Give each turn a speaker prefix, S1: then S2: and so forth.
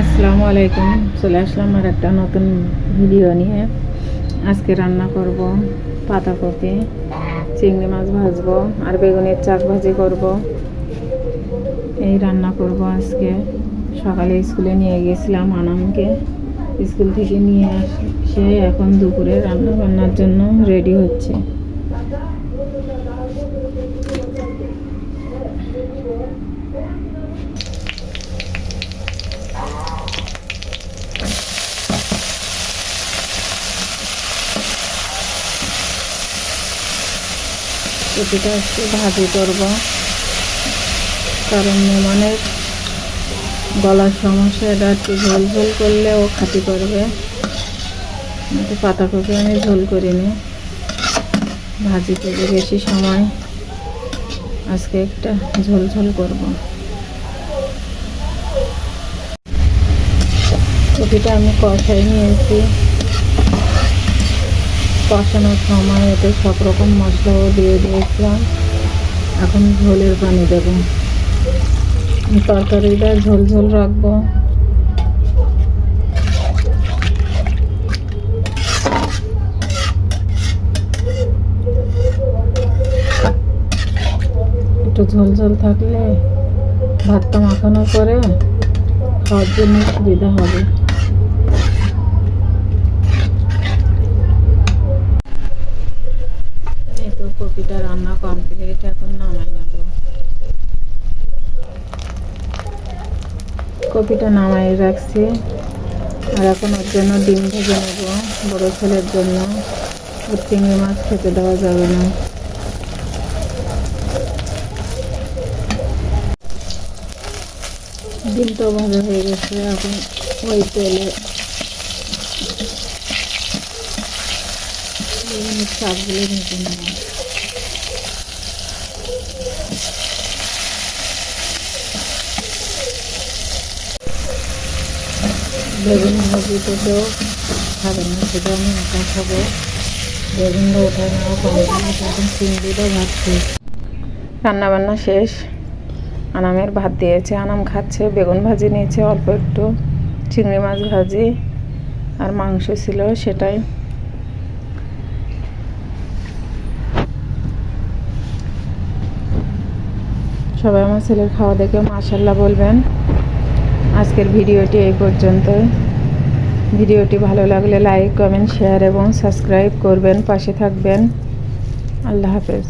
S1: আসসালামু আলাইকুম। চলে আসলাম আর একটা নতুন ভিডিও নিয়ে। আজকে রান্না করব পাতাকপি, চিংড়ি মাছ ভাজব আর বেগুনের চাক ভাজি করব। এই রান্না করব আজকে। সকালে স্কুলে নিয়ে গেছিলাম আনামকে। স্কুল থেকে নিয়ে আসে এখন দুপুরে রান্না বান্নার জন্য রেডি হচ্ছে। কপিটা একটু ভাজি করব। কারণ মেমানের গলার সমস্যা, এটা একটু ঝোল ঝোল করলে ও খাতি করবে। কিন্তু পাতাকপি আমি ঝোল করিনি। ভাজি করবে বেশি সময়। আজকে একটা ঝোল ঝোল করব। কপিটা আমি কষাই নিয়েছি। কষানোর সময় এতে সব রকম মশলাও দিয়ে দিয়েছিলাম। এখন ঝোলের পানি দেবো। তরকারিটা ঝোল ঝোল রাখব। একটু ঝোল ঝোল থাকলে ভাতটা মাখানোর পরে খাওয়ার জন্য সুবিধা হবে এই তো কপিটা রান্না কমপ্লিট এখন নামাই নেব। কপিটা নামাই রাখছি। আর এখন ওর জন্য ডিম ভেজে নেব বড়ো ছেলের জন্য। ওর চিংড়ি মাছ খেতে দেওয়া যাবে না। ডিমটাও ভালো হয়ে গেছে, এখন ওই তেলে চাপগুলো ভেজে নেব। বেগুন ভাজিতে তো খাবে না শুধু আমি একা খাব বেগুনটা ওঠা নেওয়া কমপ্লিট এখন চিংড়িটা ভাজছি রান্নাবান্না শেষ। আনামের ভাত দিয়েছে, আনাম খাচ্ছে, বেগুন ভাজি নিয়েছে, অল্প একটু চিংড়ি মাছ ভাজি আর মাংস ছিল সেটাই। সবাই আমার ছেলের খাওয়া দেখে মাশাল্লাহ বলবেন। আজকের ভিডিওটি এই পর্যন্ত ভিডিওটি ভালো লাগলে লাইক, কমেন্ট, শেয়ার এবং সাবস্ক্রাইব করবেন, পাশে থাকবেন। আল্লাহ হাফেজ।